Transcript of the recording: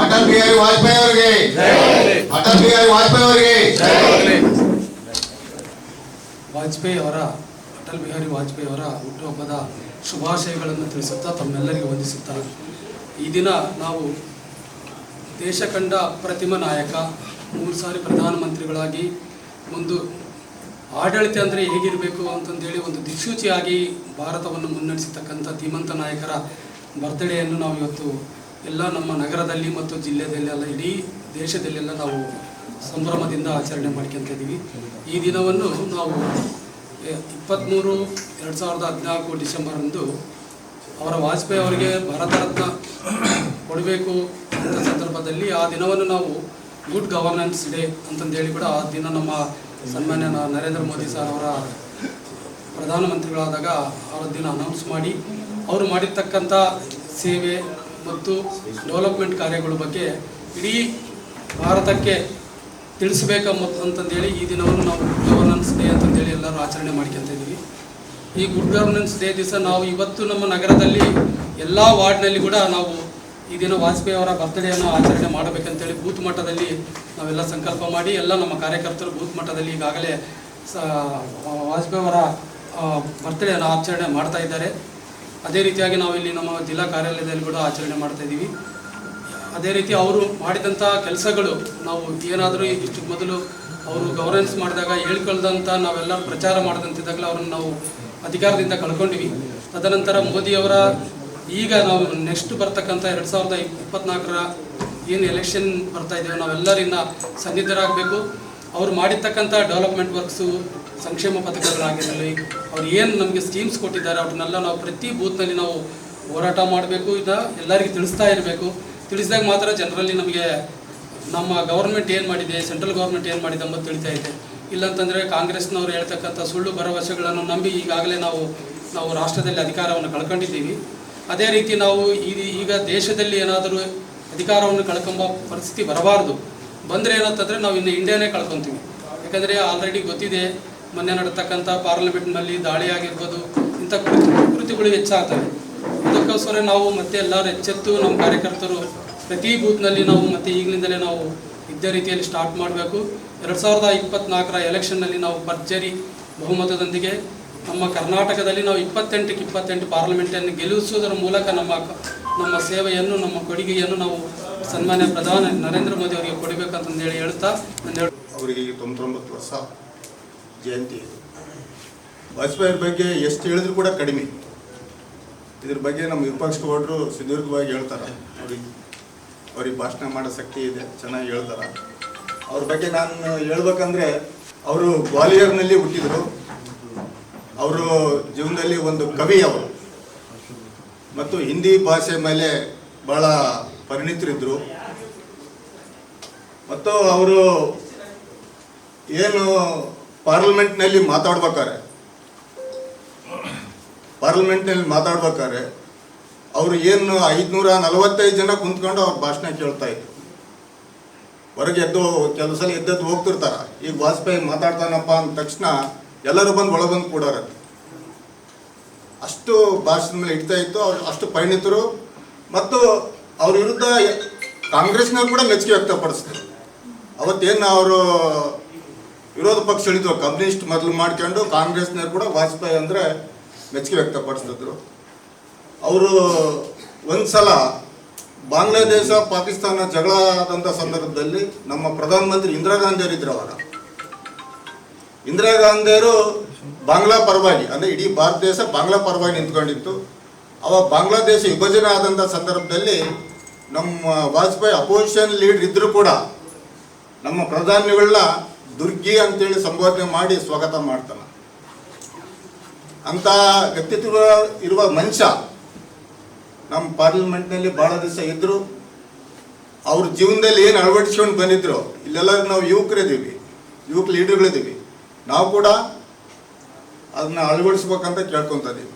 ಅಟಲ್ ಬಿಹಾರಿ ವಾಜಪೇಯಿ ಅವರಿಗೆ. ಅಟಲ್ ಬಿಹಾರಿ ವಾಜಪೇಯಿ ಅವರಿಗೆ. ವಾಜಪೇಯಿ ಅವರ ಅಟಲ್ ಬಿಹಾರಿ ವಾಜಪೇಯಿ ಅವರ ಹುಟ್ಟುಹಬ್ಬದ ಶುಭಾಶಯಗಳನ್ನು ತಿಳಿಸುತ್ತಾ ತಮ್ಮೆಲ್ಲರಿಗೂ ವಂದಿಸುತ್ತಾರೆ ಈ ದಿನ ನಾವು ದೇಶ ಕಂಡ ಅಪ್ರತಿಮ ನಾಯಕ ಮೂರು ಸಾರಿ ಪ್ರಧಾನಮಂತ್ರಿಗಳಾಗಿ ಒಂದು ಆಡಳಿತ ಅಂದರೆ ಹೇಗಿರಬೇಕು ಅಂತಂದೇಳಿ ಒಂದು ದಿಕ್ಸೂಚಿಯಾಗಿ ಭಾರತವನ್ನು ಮುನ್ನಡೆಸತಕ್ಕಂಥ ಧೀಮಂತ ನಾಯಕರ ಬರ್ತ್ಡೇಯನ್ನು ನಾವು ಇವತ್ತು ಎಲ್ಲ ನಮ್ಮ ನಗರದಲ್ಲಿ ಮತ್ತು ಜಿಲ್ಲೆಯಲ್ಲೆಲ್ಲ ಇಡೀ ದೇಶದಲ್ಲೆಲ್ಲ ನಾವು ಸಂಭ್ರಮದಿಂದ ಆಚರಣೆ ಮಾಡ್ಕೊಂತ ಇದ್ದೀವಿ ಈ ದಿನವನ್ನು ನಾವು ಇಪ್ಪತ್ತ್ಮೂರು ಎರಡು ಸಾವಿರದ ಹದಿನಾಲ್ಕು ಡಿಸೆಂಬರಂದು ಅವರ ವಾಜಪೇಯಿ ಅವರಿಗೆ ಭಾರತ ರತ್ನ ಕೊಡಬೇಕು ಅಂತ ಸಂದರ್ಭದಲ್ಲಿ ಆ ದಿನವನ್ನು ನಾವು ಗುಡ್ ಗವರ್ನೆನ್ಸ್ ಡೇ ಅಂತಂದೇಳಿ ಕೂಡ ಆ ದಿನ ನಮ್ಮ ಸನ್ಮಾನ್ಯ ನರೇಂದ್ರ ಮೋದಿ ಸರ್ ಅವರ ಪ್ರಧಾನಮಂತ್ರಿಗಳಾದಾಗ ಅವರ ದಿನ ಅನೌನ್ಸ್ ಮಾಡಿ, ಅವರು ಮಾಡಿರ್ತಕ್ಕಂಥ ಸೇವೆ ಮತ್ತು ಡೆವಲಪ್ಮೆಂಟ್ ಕಾರ್ಯಗಳ ಬಗ್ಗೆ ಇಡೀ ಭಾರತಕ್ಕೆ ತಿಳಿಸಬೇಕು ಅಂತಂದೇಳಿ ಈ ದಿನವನ್ನು ನಾವು ಗುಡ್ ಗವರ್ನೆನ್ಸ್ ಡೇ ಅಂತಂದೇಳಿ ಎಲ್ಲರೂ ಆಚರಣೆ ಮಾಡ್ಕೊತ ಇದ್ದೀವಿ. ಈ ಗುಡ್ ಗವರ್ನೆನ್ಸ್ ಡೇ ದಿವಸ ನಾವು ಇವತ್ತು ನಮ್ಮ ನಗರದಲ್ಲಿ ಎಲ್ಲ ವಾರ್ಡ್ನಲ್ಲಿ ಕೂಡ ನಾವು ಈ ದಿನ ವಾಜಪೇಯಿ ಅವರ ಬರ್ತ್ಡೇಯನ್ನು ಆಚರಣೆ ಮಾಡಬೇಕಂತೇಳಿ ಬೂತ್ ಮಟ್ಟದಲ್ಲಿ ನಾವೆಲ್ಲ ಸಂಕಲ್ಪ ಮಾಡಿ ಎಲ್ಲ ನಮ್ಮ ಕಾರ್ಯಕರ್ತರು ಬೂತ್ ಮಟ್ಟದಲ್ಲಿ ಈಗಾಗಲೇ ಸ ವಾಜಪೇಯಿ ಅವರ ಬರ್ತ್ಡೇಯನ್ನು ಆಚರಣೆ ಮಾಡ್ತಾ ಇದ್ದಾರೆ. ಅದೇ ರೀತಿಯಾಗಿ ನಾವು ಇಲ್ಲಿ ನಮ್ಮ ಜಿಲ್ಲಾ ಕಾರ್ಯಾಲಯದಲ್ಲಿ ಕೂಡ ಆಚರಣೆ ಮಾಡ್ತಾ ಇದ್ದೀವಿ. ಅದೇ ರೀತಿ ಅವರು ಮಾಡಿದಂಥ ಕೆಲಸಗಳು ನಾವು ಏನಾದರೂ ಇಷ್ಟು ಮೊದಲು ಅವರು ಗವರ್ನೆನ್ಸ್ ಮಾಡಿದಾಗ ಹೇಳ್ಕೊಳ್ದಂಥ ನಾವೆಲ್ಲ ಪ್ರಚಾರ ಮಾಡದಂತಿದ್ದಾಗಲೇ ಅವರನ್ನು ನಾವು ಅಧಿಕಾರದಿಂದ ಕಳ್ಕೊಂಡಿವಿ. ತದನಂತರ ಮೋದಿಯವರ ಈಗ ನಾವು ನೆಕ್ಸ್ಟ್ ಬರ್ತಕ್ಕಂಥ ಎರಡು ಸಾವಿರದ ಇಪ್ಪತ್ನಾಲ್ಕರ ಏನು ಎಲೆಕ್ಷನ್ ಬರ್ತಾ ಇದ್ದೇವೆ ನಾವೆಲ್ಲರಿನ್ನ ಸನ್ನಿಧರಾಗಬೇಕು ಅವ್ರು ಮಾಡಿರ್ತಕ್ಕಂಥ ಡೆವಲಪ್ಮೆಂಟ್ ವರ್ಕ್ಸು ಸಂಕ್ಷೇಮ ಪಥಕಗಳಾಗಿರಲಿ ಅವ್ರು ಏನು ನಮಗೆ ಸ್ಕೀಮ್ಸ್ ಕೊಟ್ಟಿದ್ದಾರೆ, ಅವ್ರನ್ನೆಲ್ಲ ನಾವು ಪ್ರತಿ ಬೂತ್ನಲ್ಲಿ ನಾವು ಹೋರಾಟ ಮಾಡಬೇಕು. ಇದು ಎಲ್ಲರಿಗೂ ತಿಳಿಸ್ತಾ ಇರಬೇಕು. ತಿಳಿಸಿದಾಗ ಮಾತ್ರ ಜನರಲ್ಲಿ ನಮಗೆ ನಮ್ಮ ಗೌರ್ಮೆಂಟ್ ಏನು ಮಾಡಿದೆ ಸೆಂಟ್ರಲ್ ಗೌರ್ಮೆಂಟ್ ಏನು ಮಾಡಿದೆ ಅಂತ ತಿಳಿತಾ ಇದೆ. ಇಲ್ಲಂತಂದರೆ ಕಾಂಗ್ರೆಸ್ನವರು ಹೇಳ್ತಕ್ಕಂಥ ಸುಳ್ಳು ಭರವಸೆಗಳನ್ನು ನಂಬಿ ಈಗಾಗಲೇ ನಾವು ನಾವು ರಾಷ್ಟ್ರದಲ್ಲಿ ಅಧಿಕಾರವನ್ನು ಕಳ್ಕೊಂಡಿದ್ದೀವಿ. ಅದೇ ರೀತಿ ನಾವು ಈಗ ದೇಶದಲ್ಲಿ ಏನಾದರೂ ಅಧಿಕಾರವನ್ನು ಕಳ್ಕೊಂಬ ಪರಿಸ್ಥಿತಿ ಬರಬಾರ್ದು. ಬಂದರೆ ಏನಂತಂದರೆ ನಾವು ಇನ್ನು ಇಂಡಿಯಾನೇ ಕಳ್ಕೊತೀವಿ. ಯಾಕಂದರೆ ಆಲ್ರೆಡಿ ಗೊತ್ತಿದೆ ಮೊನ್ನೆ ನಡೆತಕ್ಕಂಥ ಪಾರ್ಲಿಮೆಂಟ್ನಲ್ಲಿ ದಾಳಿ ಆಗಿರ್ಬೋದು ಇಂಥ ಕೃತಿ ಕೃತಿಗಳು ಹೆಚ್ಚಾಗ್ತವೆ. ಅದಕ್ಕೋಸ್ಕರ ನಾವು ಮತ್ತೆ ಎಲ್ಲರೂ ಎಚ್ಚೆತ್ತು ನಮ್ಮ ಕಾರ್ಯಕರ್ತರು ಪ್ರತಿ ಬೂತ್ನಲ್ಲಿ ನಾವು ಮತ್ತೆ ಈಗಲಿಂದಲೇ ನಾವು ಇದ್ದೇ ರೀತಿಯಲ್ಲಿ ಸ್ಟಾರ್ಟ್ ಮಾಡಬೇಕು. ಎರಡು ಸಾವಿರದ ಇಪ್ಪತ್ತ್ನಾಲ್ಕರ ಎಲೆಕ್ಷನ್ನಲ್ಲಿ ನಾವು ಭರ್ಜರಿ ಬಹುಮತದೊಂದಿಗೆ ನಮ್ಮ ಕರ್ನಾಟಕದಲ್ಲಿ ನಾವು ಇಪ್ಪತ್ತೆಂಟಕ್ಕೆ ಇಪ್ಪತ್ತೆಂಟು ಪಾರ್ಲಿಮೆಂಟನ್ನು ಗೆಲ್ಲಿಸುವುದರ ಮೂಲಕ ನಮ್ಮ ನಮ್ಮ ಸೇವೆಯನ್ನು, ನಮ್ಮ ಕೊಡುಗೆಯನ್ನು ನಾವು ಸನ್ಮಾನ್ಯ ಪ್ರಧಾನಿ ನರೇಂದ್ರ ಮೋದಿ ಅವರಿಗೆ ಕೊಡಬೇಕಂತಂದೇಳಿ ಹೇಳ್ತಾ ನಾನು ಹೇಳ್ ಅವರಿಗೆ ಈಗ ತೊಂಬತ್ತೊಂಬತ್ತು ವರ್ಷ. ಜಯಂತಿ. ಇದು ವಾಜಪೇಯಿ ಬಗ್ಗೆ ಎಷ್ಟು ಹೇಳಿದ್ರು ಕೂಡ ಕಡಿಮೆ. ಇದ್ರ ಬಗ್ಗೆ ನಮ್ಮ ವಿಪಕ್ಷ ಗೌಡರು ಸುದೀರ್ಘವಾಗಿ ಹೇಳ್ತಾರೆ. ಅವ್ರಿಗೆ ಅವ್ರಿಗೆ ಭಾಷಣ ಮಾಡೋ ಶಕ್ತಿ ಇದೆ, ಚೆನ್ನಾಗಿ ಹೇಳ್ತಾರೆ. ಅವ್ರ ಬಗ್ಗೆ ನಾನು ಹೇಳ್ಬೇಕಂದ್ರೆ, ಅವರು ಗ್ವಾಲಿಯರ್ನಲ್ಲಿ ಹುಟ್ಟಿದರು. ಅವರು ಜೀವನದಲ್ಲಿ ಒಂದು ಕವಿ ಅವರು. ಮತ್ತು ಹಿಂದಿ ಭಾಷೆ ಮೇಲೆ ಬಹಳ ಪರಿಣಿತರಿದ್ದರು ಮತ್ತು ಅವರು ಏನು ಪಾರ್ಲಿಮೆಂಟ್ನಲ್ಲಿ ಮಾತಾಡ್ಬೇಕಾರೆ ಪಾರ್ಲಿಮೆಂಟ್ನಲ್ಲಿ ಮಾತಾಡ್ಬೇಕಾದ್ರೆ ಅವರು ಏನು ಐದುನೂರ ನಲವತ್ತೈದು ಜನ ಕುಂತ್ಕೊಂಡು ಅವ್ರ ಭಾಷಣ ಕೇಳ್ತಾ ಇದ್ರು. ಹೊರಗೆ ಎದ್ದು ಕೆಲವು ಸಲ ಹೋಗ್ತಿರ್ತಾರೆ. ಹೋಗ್ತಿರ್ತಾರ ಈಗ ವಾಜಪೇಯಿ ಮಾತಾಡ್ತಾನಪ್ಪ ಅಂದ ತಕ್ಷಣ ಎಲ್ಲರೂ ಬಂದು ಒಳಗೆ ಬಂದು ಕೂಡಾರ ಅಷ್ಟು ಭಾಷಣದ ಮೇಲೆ ಇಡ್ತಾ ಇತ್ತು, ಅವ್ರು ಅಷ್ಟು ಪರಿಣಿತರು. ಮತ್ತು ಅವ್ರ ವಿರುದ್ಧ ಕಾಂಗ್ರೆಸ್ನವ್ರು ಕೂಡ ಮೆಚ್ಚುಗೆ ವ್ಯಕ್ತಪಡಿಸ್ತಾರೆ. ಅವತ್ತೇನು ಅವರು ವಿರೋಧ ಪಕ್ಷ ಹೇಳಿದ್ರು, ಕಮ್ಯುನಿಸ್ಟ್ ಮೊದಲು ಮಾಡ್ಕೊಂಡು ಕಾಂಗ್ರೆಸ್ನವ್ರು ಕೂಡ ವಾಜಪೇಯಿ ಅಂದರೆ ಮೆಚ್ಚುಗೆ ವ್ಯಕ್ತಪಡಿಸಿದ್ರು. ಅವರು ಒಂದ್ಸಲ ಬಾಂಗ್ಲಾದೇಶ, ಪಾಕಿಸ್ತಾನ ಜಗಳ ಆದಂಥ ಸಂದರ್ಭದಲ್ಲಿ ನಮ್ಮ ಪ್ರಧಾನಮಂತ್ರಿ ಇಂದಿರಾ ಗಾಂಧಿ ಅವರಿದ್ರು ಅವಾಗ. ಇಂದಿರಾ ಗಾಂಧಿಯವರು ಬಾಂಗ್ಲಾ ಪರವಾಗಿ ಅಂದರೆ ಇಡೀ ಭಾರತ ದೇಶ ಬಾಂಗ್ಲಾ ಪರವಾಗಿ ನಿಂತ್ಕೊಂಡಿತ್ತು. ಅವಾಗ ಬಾಂಗ್ಲಾದೇಶ ವಿಭಜನೆ ಆದಂಥ ಸಂದರ್ಭದಲ್ಲಿ ನಮ್ಮ ವಾಜಪೇಯಿ ಅಪೋಸಿಷನ್ ಲೀಡರ್ ಇದ್ದರೂ ಕೂಡ ನಮ್ಮ ಪ್ರಧಾನಿಗಳನ್ನ ದುರ್ಗಿ ಅಂತೇಳಿ ಸಂಬೋಧನೆ ಮಾಡಿ ಸ್ವಾಗತ ಮಾಡ್ತಾನೆ. ಅಂತ ವ್ಯಕ್ತಿತ್ವ ಇರುವ ಮನುಷ್ಯ ನಮ್ಮ ಪಾರ್ಲಿಮೆಂಟ್ನಲ್ಲಿ ಭಾಳ ದಿವಸ ಇದ್ದರು ಅವ್ರ ಜೀವನದಲ್ಲಿ ಏನು ಅಳವಡಿಸ್ಕೊಂಡು ಬಂದಿದ್ರು, ಇಲ್ಲೆಲ್ಲ ನಾವು ಯುವಕರಿದ್ದೀವಿ, ಯುವಕ ಲೀಡರ್ಗಳಿದ್ದೀವಿ ನಾವು ಕೂಡ ಅದನ್ನ ಅಳವಡಿಸ್ಬೇಕಂತ ಕೇಳ್ಕೊತಾ ಇದೀವಿ.